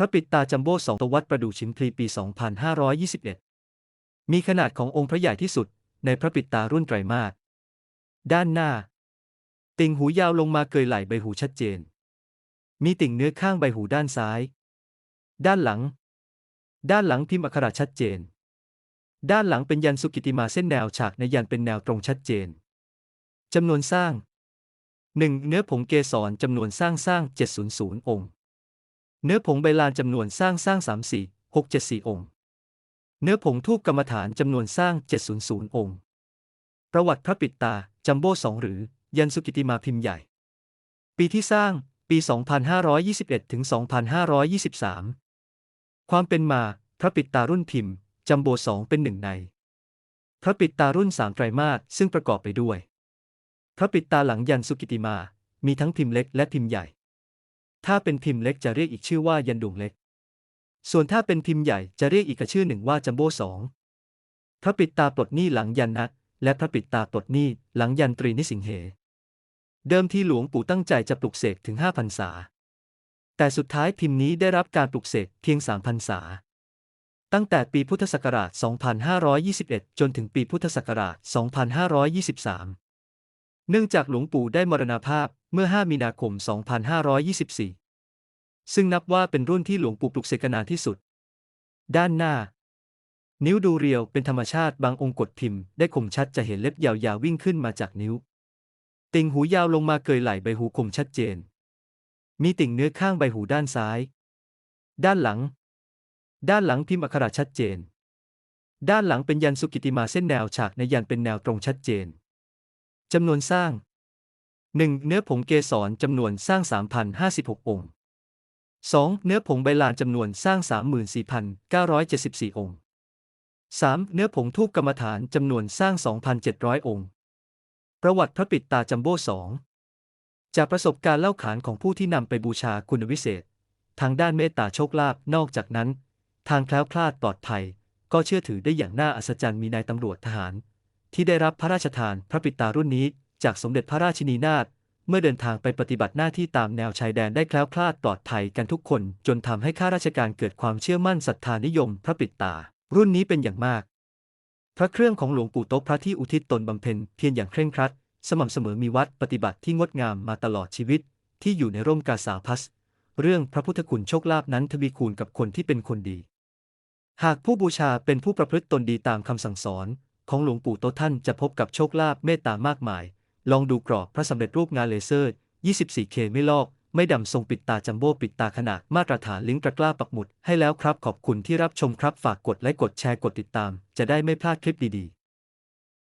พระปิดตาจัมโบ้สองตวัดประดู่ชิมพลีปี 2521 มีขนาดขององค์พระใหญ่ที่สุด ในพระปิดตารุ่นไตรมาสด้านหน้า ติ่งหูยาวลงมาเกยไหล่ใบหูชัดเจน มีติ่งเนื้อข้างใบหูด้านซ้าย ด้านหลัง ด้านหลังพิมพ์อักขระชัดเจน ด้านหลังเป็นยันสุกิติมาเส้นแนวฉากในยันเป็นแนวตรงชัดเจนจำนวนสร้าง 1. เนื้อผงเกสรจำนวนสร้างสร้าง 700 องค์ เนื้อผงใบลานจำนวนสร้างสร้าง3 4 6 7 4องค์ เนื้อผงทูบกรรมฐานจำนวนสร้าง700องค์ ประวัติพระปิดตา จัมโบ้สองหรือ ยันสุกิติมาพิมพ์ใหญ่ ปีที่สร้างปี 2521ถึง2523 ความเป็นมา พระปิดตารุ่นพิมพ์ จัมโบ้สองเป็นหนึ่งใน พระปิดตารุ่นสามไตรมาสซึ่งประกอบไปด้วย พระปิดตาหลังยันสุกิติมา มีทั้งพิมพ์เล็กและพิมพ์ใหญ่ ถ้าเป็นพิมพ์เล็กจะเรียกอีกชื่อว่ายันดวงเล็ก ส่วนถ้าเป็นพิมพ์ใหญ่จะเรียกอีกชื่อหนึ่งว่าจัมโบ้สองพระปิดตาปลดหนี้หลังยันนะและพระปิดตาปลดหนี้หลังยันตรีนิสิงเห เดิมที่หลวงปู่ตั้งใจจะปลุกเสกถึงห้าพรรษา แต่สุดท้ายพิมพ์นี้ได้รับการปลุกเสกเพียงสามพรรษา ตั้งแต่ปีพุทธศักราช 2521 จนถึงปีพุทธศักราช 2523 เนื่องจากหลวงปู่ได้มรณาภาพ เมื่อ 5 มีนาคม 2524 ซึ่งนับว่าเป็นรุ่นที่หลวงปู่ปลุกเสกนานที่สุด ด้านหน้า นิ้วดูเรียวเป็นธรรมชาติบางองค์กดพิมพ์ได้คมชัดจะเห็นเล็บยาวๆวิ่งขึ้นมาจากนิ้ว ติ่งหูยาวลงมาเกยไหล่ใบหูคมชัดเจน มีติ่งเนื้อข้างใบหูด้านซ้าย ด้านหลัง ด้านหลังพิมพ์อักขระชัดเจน ด้านหลังเป็นยันสุกิติมาเส้นแนวฉากในยันเป็นแนวตรงชัดเจนจำนวนสร้าง 1. เนื้อผงเกสรจำนวนสร้าง 3,056 องค์ 2. เนื้อผงใบลานจำนวนสร้าง 34,974 องค์ 3. เนื้อผงทูบกรรมฐานจำนวนสร้าง 2,700 องค์ ประวัติพระปิดตาจัมโบ้สองจากประสบการณ์เล่าขานของผู้ที่นำไปบูชาคุณวิเศษ ทางด้านเมตตาโชคลาภนอกจากนั้น ทางแคล้วคลาดปลอดภัย ก็เชื่อถือได้อย่างน่าอัศจรรย์มีนายตำรวจทหาร ที่ได้รับพระราชทานพระปิดตารุ่นนี้ จากสมเด็จพระราชินีนาถเมื่อเดินทางไปปฏิบัติหน้าที่ตามแนวชายแดนได้แคล้วคลาดปลอดภัยกันทุกคน จนทำให้ข้าราชการเกิดความเชื่อมั่นศรัทธานิยมพระปิดตา รุ่นนี้เป็นอย่างมาก พระเครื่องของหลวงปู่โต๊ะพระที่อุทิศตนบำเพ็ญเพียรอย่างเคร่งครัด สม่ำเสมอมีวัดปฏิบัติที่งดงามมาตลอดชีวิต ที่อยู่ในร่มกาสาพัส เรื่องพระพุทธคุณโชคลาภนั้นทวีคูณกับคนที่เป็นคนดี หากผู้บูชาเป็นผู้ประพฤติตนดีตามคำสั่งสอน ของหลวงปู่โตท่านจะพบกับโชคลาภเมตตามากมาย ลองดูกรอบพระสำเร็จรูปงานเลเซอร์ 24K ไม่ลอก ไม่ดำทรงปิดตาจัมโบ้ปิดตาขนาดมาตรฐานลิงก์ตะกร้าปักหมุดให้แล้วครับขอบคุณที่รับชมครับฝากกดไลค์กดแชร์กดติดตาม จะได้ไม่พลาดคลิปดีๆ